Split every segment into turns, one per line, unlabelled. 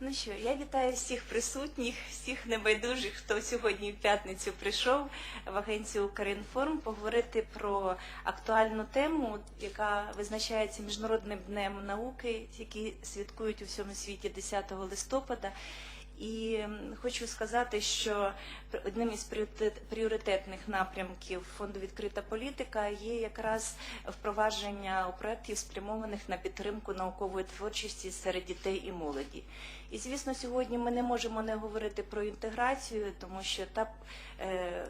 Ну що, я вітаю всіх присутніх, всіх небайдужих, хто сьогодні в п'ятницю прийшов в агенцію Укрінформ поговорити про актуальну тему, яка визначається Міжнародним днем науки, який святкують у всьому світі 10 листопада. І хочу сказати, що одним із пріоритет- пріоритетних напрямків фонду відкрита політика є якраз впровадження проєктів, спрямованих на підтримку наукової творчості серед дітей і молоді. І звісно, сьогодні ми не можемо не говорити про інтеграцію, тому що та е,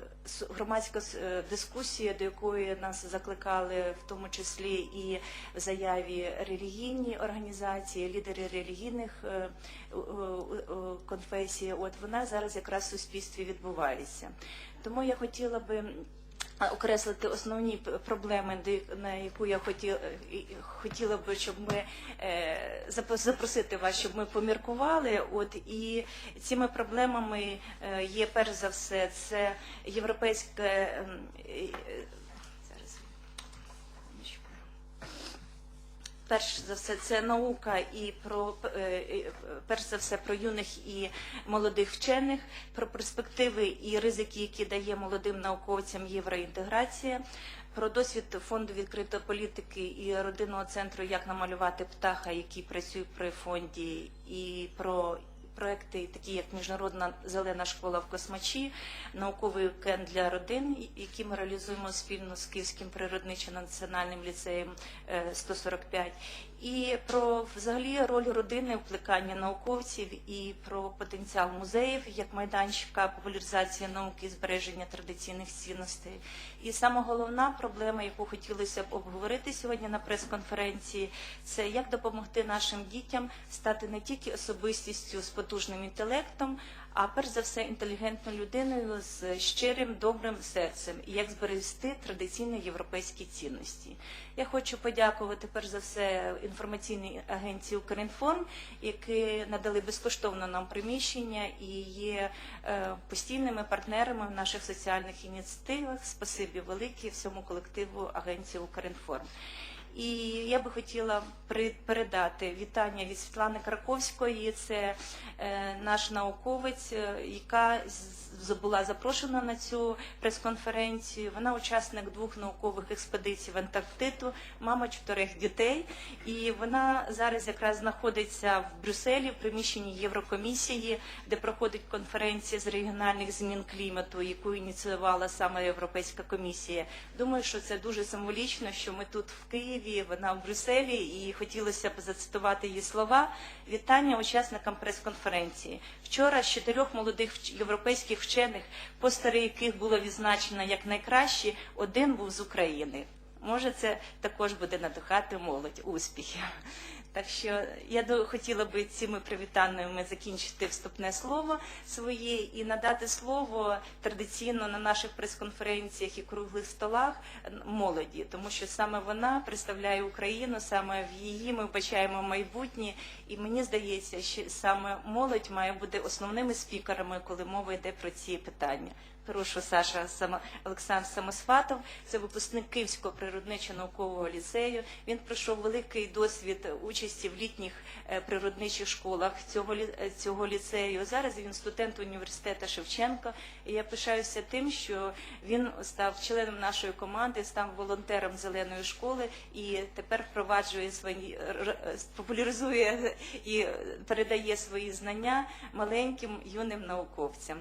громадська е, дискусія, до якої нас закликали, в тому числі і в заяві релігійні організації, лідери релігійних е, конфесій, от вона зараз якраз в суспільстві відбувається. Тому я хотіла би окреслити основні проблеми, на яку я хотіла, хотіла би, щоб ми е, запросити вас, щоб ми поміркували. От і цими проблемами е, є перш за все це європейське Перш за все, це наука і про е, е, перш за все про юних і молодих вчених, про перспективи і ризики, які дає молодим науковцям євроінтеграція, про досвід фонду відкритої політики і родинного центру Як намалювати птаха, який працює при фонді, і про проекти, такі як Міжнародна зелена школа в Космачі, науковий кен для родин, які ми реалізуємо спільно з Київським природничо-національним ліцеєм е, 145, і про взагалі роль родини в науковців і про потенціал музеїв як майданчика популяризації науки і збереження традиційних цінностей. І саме головна проблема, яку хотілося б обговорити сьогодні на прес-конференції, це як допомогти нашим дітям стати не тільки особистістю з потужним інтелектом, а перш за все інтелігентною людиною з щирим добрим серцем, і як зберегти традиційні європейські цінності. Я хочу подякувати перш за все інформаційній агенції Укрінформ, які надали безкоштовно нам приміщення і є е, постійними партнерами в наших соціальних ініціативах. Спасибі велике всьому колективу агенції Укрінформ. І я би хотіла передати вітання від Світлани Краковської. Це е, наш науковець, е, яка була запрошена на цю прес-конференцію. Вона учасник двох наукових експедицій в Антарктиду, мама чотирьох дітей. І вона зараз якраз знаходиться в Брюсселі в приміщенні Єврокомісії, де проходить конференція з регіональних змін клімату, яку ініціювала саме Європейська комісія. Думаю, що це дуже символічно, що ми тут в Києві, вона в Брюсселі, і хотілося б зацитувати її слова. Вітання учасникам прес-конференції. Вчора з чотирьох молодих європейських вчених, постери яких було відзначено як найкращі, один був з України. Може, це також буде надихати молодь успіхів. Так що я хотіла би цими привітаннями закінчити вступне слово своє і надати слово традиційно на наших прес-конференціях і круглих столах молоді, тому що саме вона представляє Україну, саме в її ми вбачаємо майбутнє, і мені здається, що саме молодь має бути основними спікерами, коли мова йде про ці питання. Прошу Саша Олександр Самосватов, це випускник Київського природничо-наукового ліцею. Він пройшов великий досвід участі в літніх е, природничих школах цього е, цього ліцею. Зараз він студент університету Шевченка. І я пишаюся тим, що він став членом нашої команди, став волонтером зеленої школи і тепер впроваджує свої популяризує і передає свої знання маленьким юним науковцям.